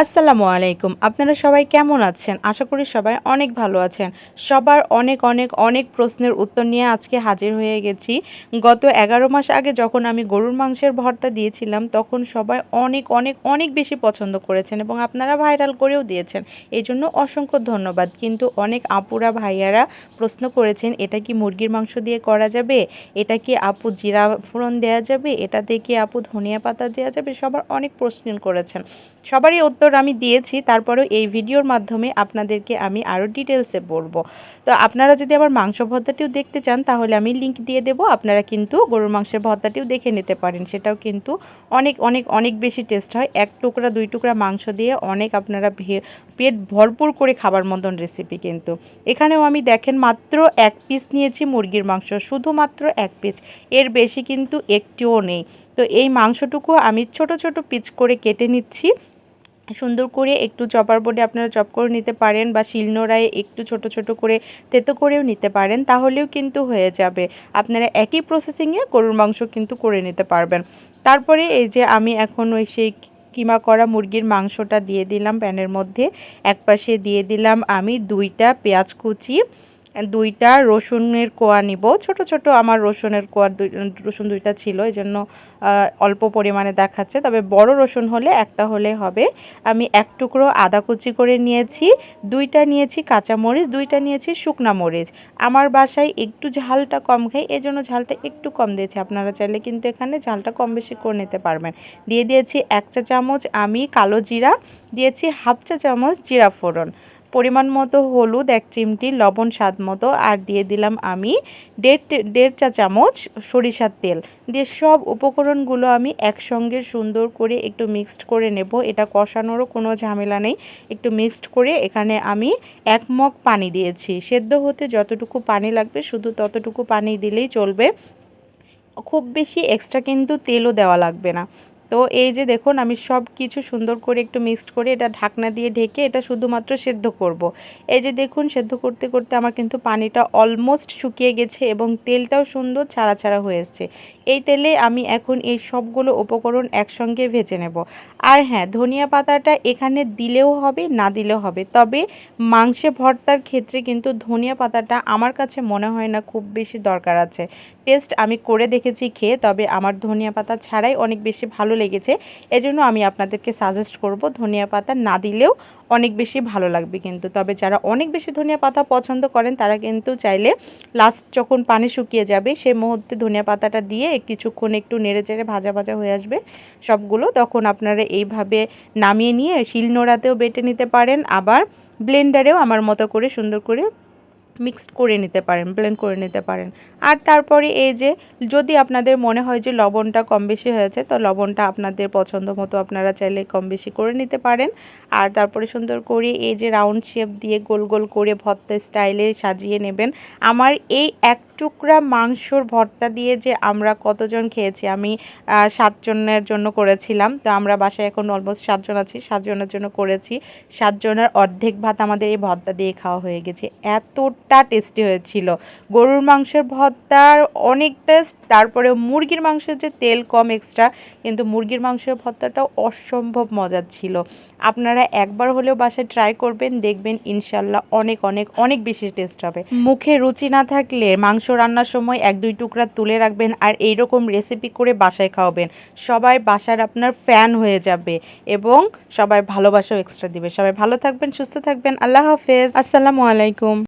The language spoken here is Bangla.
আসসালামু আলাইকুম। আপনারা সবাই কেমন আছেন? আশা করি সবাই অনেক ভালো আছেন। সবার অনেক অনেক অনেক প্রশ্নের উত্তর নিয়ে আজকে হাজির হয়ে গেছি। গত এগারো মাস আগে যখন আমি গরুর মাংসের ভর্তা দিয়েছিলাম, তখন সবাই অনেক অনেক অনেক বেশি পছন্দ করেছেন এবং আপনারা ভাইরাল করেও দিয়েছেন। এই জন্য অসংখ্য ধন্যবাদ। কিন্তু অনেক আপুরা, ভাইয়ারা প্রশ্ন করেছেন, এটা কি মুরগির মাংস দিয়ে করা যাবে? এটা কি আপু জিরা ফোড়ন দেওয়া যাবে? এটাতে কি আপু ধনিয়া পাতা দেওয়া যাবে? সবার অনেক প্রশ্ন করেছেন। সবারই উত্তর আমি দিয়েছি, তারপরেও এই ভিডিওর মাধ্যমে আপনাদেরকে আমি আরও ডিটেলসে বলব। তো আপনারা যদি আমার মাংস ভর্তাটিও দেখতে চান, তাহলে আমি লিংক দিয়ে দেব। আপনারা কিন্তু গরুর মাংসের ভর্তাটিও দেখে নিতে পারেন। সেটাও কিন্তু অনেক অনেক অনেক বেশি টেস্ট হয়। এক টুকরা, দুই টুকরা মাংস দিয়ে অনেক আপনারা পেট ভরপুর করে খাবার মতন রেসিপি কিন্তু। এখানেও আমি দেখেন মাত্র এক পিস নিয়েছি মুরগির মাংস, শুধুমাত্র এক পিস এর বেশি কিন্তু একটিও নেই। তো এই মাংসটুকু আমি ছোট ছোট পিচ করে কেটে নিচ্ছি। সুন্দর করে একটু চপার বোর্ডে আপনারা চপ করে নিতে পারেন বা শিলনোড়ায় একটু ছোট ছোট করে তেতো করেও নিতে পারেন, তাহলেও কিন্তু হয়ে যাবে। আপনারা একই প্রসেসিংয়ে গরুর মাংস কিন্তু করে নিতে পারবেন। তারপরে এই যে আমি এখন ওই সেই কিমা করা মুরগির মাংসটা দিয়ে দিলাম প্যানের মধ্যে। এক পাশে দিয়ে দিলাম আমি দুইটা পেঁয়াজ কুচি দুইটা রসুনের কোয়া নিব। ছোট ছোট আমার রসুনের কোয়া রসুন দুইটা ছিল এই জন্য অল্প পরিমাণে দেখাচ্ছে। তবে বড় রসুন হলে একটা হলে হবে। আমি এক টুকরো আদা কুচি করে নিয়েছি, দুইটা নিয়েছি কাঁচামরিচ, দুইটা নিয়েছি শুকনা মরিচ। আমার বাসায় একটু ঝালটা কম খাই এই জন্য ঝালটা একটু কম দিয়েছি। আপনারা চাইলে কিন্তু এখানে ঝালটা কম বেশি করে নিতে পারবেন। দিয়ে দিয়েছি এক চা চামচ আমি কালো জিরা, দিয়েছি হাফ চা চামচ জিরা ফোড়ন। পরিমাণ মতো হলুদ, এক চিমটি লবণ স্বাদ মতো, আর দিয়ে দিলাম আমি দেড় দেড় চা চামচ সরিষার তেল। দিয়ে সব উপকরণগুলো আমি একসঙ্গে সুন্দর করে একটু মিক্সড করে নেব। এটা কষানোরও কোনো ঝামেলা নেই। একটু মিক্সড করে এখানে আমি এক মগ পানি দিয়েছি। সেদ্ধ হতে যতটুকু পানি লাগবে, শুধু ততটুকু পানি দিলেই চলবে। খুব বেশি এক্সট্রা কিন্তু তেলও দেওয়া লাগবে না। তো এই যে দেখুন, আমি সব কিছু সুন্দর করে একটু মিক্সড করে এটা ঢাকনা দিয়ে ঢেকে এটা শুধুমাত্র সেদ্ধ করব। এই যে দেখুন, সেদ্ধ করতে করতে আমার কিন্তু পানিটা অলমোস্ট শুকিয়ে গেছে এবং তেলটাও সুন্দর ছাড়া ছাড়া হয়ে এসছে। এই তেলে আমি এখন এই সবগুলো উপকরণ একসঙ্গে ভেজে নেব। আর হ্যাঁ ধনিয়া পাতাটা এখানে দিলেও হবে, না দিলেও হবে। তবে মাংসে ভর্তার ক্ষেত্রে কিন্তু ধনিয়া পাতাটা আমার কাছে মনে হয় না খুব বেশি দরকার আছে। টেস্ট আমি করে দেখেছি খেয়ে, তবে আমার ধনিয়া পাতা ছাড়াই অনেক বেশি ভালো লেগেছে। এজন্য আমি আপনাদেরকে সাজেস্ট করব ধনিয়া পাতা না দিলেও অনেক বেশি ভালো লাগবে কিন্তু। তবে যারা অনেক বেশি ধনিয়া পাতা পছন্দ করেন, তারা কিন্তু চাইলে লাস্ট যখন পানি শুকিয়ে যাবে সেই মুহূর্তে ধনিয়া পাতাটা দিয়ে কিছুক্ষণ একটু নেড়ে চেড়ে ভাজা ভাজা হয়ে আসবে সবগুলো। তখন আপনারা এইভাবে নামিয়ে নিয়ে শিলনোড়াতেও বেটে নিতে পারেন। আবার ব্লেন্ডারেও আমার মতো করে সুন্দর করে মিক্সড করে নিতে পারেন ব্লেন্ড করে নিতে পারেন। আর তারপরে এই যে, যদি আপনাদের মনে হয় যে লবণটা কম বেশি হয়েছে, তো লবণটা আপনাদের পছন্দ মতো আপনারা চাইলে কম বেশি করে নিতে পারেন। আর তারপরে সুন্দর করে এই যে রাউন্ড শেপ দিয়ে গোল গোল করে ভর্তা স্টাইলে সাজিয়ে নেবেন। আমার এই এক টুকরা মাংসর ভর্তা দিয়ে যে আমরা কতজন খেয়েছি, আমি সাতজনের জন্য করেছিলাম। তো আমরা বাসায় এখন অলমোস্ট সাতজন আছি, সাতজনের জন্য করেছি। সাতজনের অর্ধেক ভাত আমাদের এই ভর্তা দিয়ে খাওয়া হয়ে গেছে। এতটা টেস্টি হয়েছিল। গরুর মাংসের ভর্তার অনেক টেস্ট তারপরে মুরগির মাংসের যে তেল কম এক্সট্রা কিন্তু মুরগির মাংসের ভর্তাটাও অসম্ভব মজার ছিল। আপনারা একবার হলেও বাসায় ট্রাই করবেন, দেখবেন ইনশাল্লাহ অনেক অনেক অনেক বেশি টেস্ট হবে। মুখে রুচি না থাকলে মাংস রান্নার সময় এক দুই টুকরা তুলে রাখবেন আর এই রকম রেসিপি করে বাসায় খাওয়াবেন। সবাই বাসার আপনার ফ্যান হয়ে যাবে এবং সবাই ভালোবাসাও এক্সট্রা দিবে। সবাই ভালো থাকবেন, সুস্থ থাকবেন। আল্লাহ হাফেজ। আসসালামু আলাইকুম।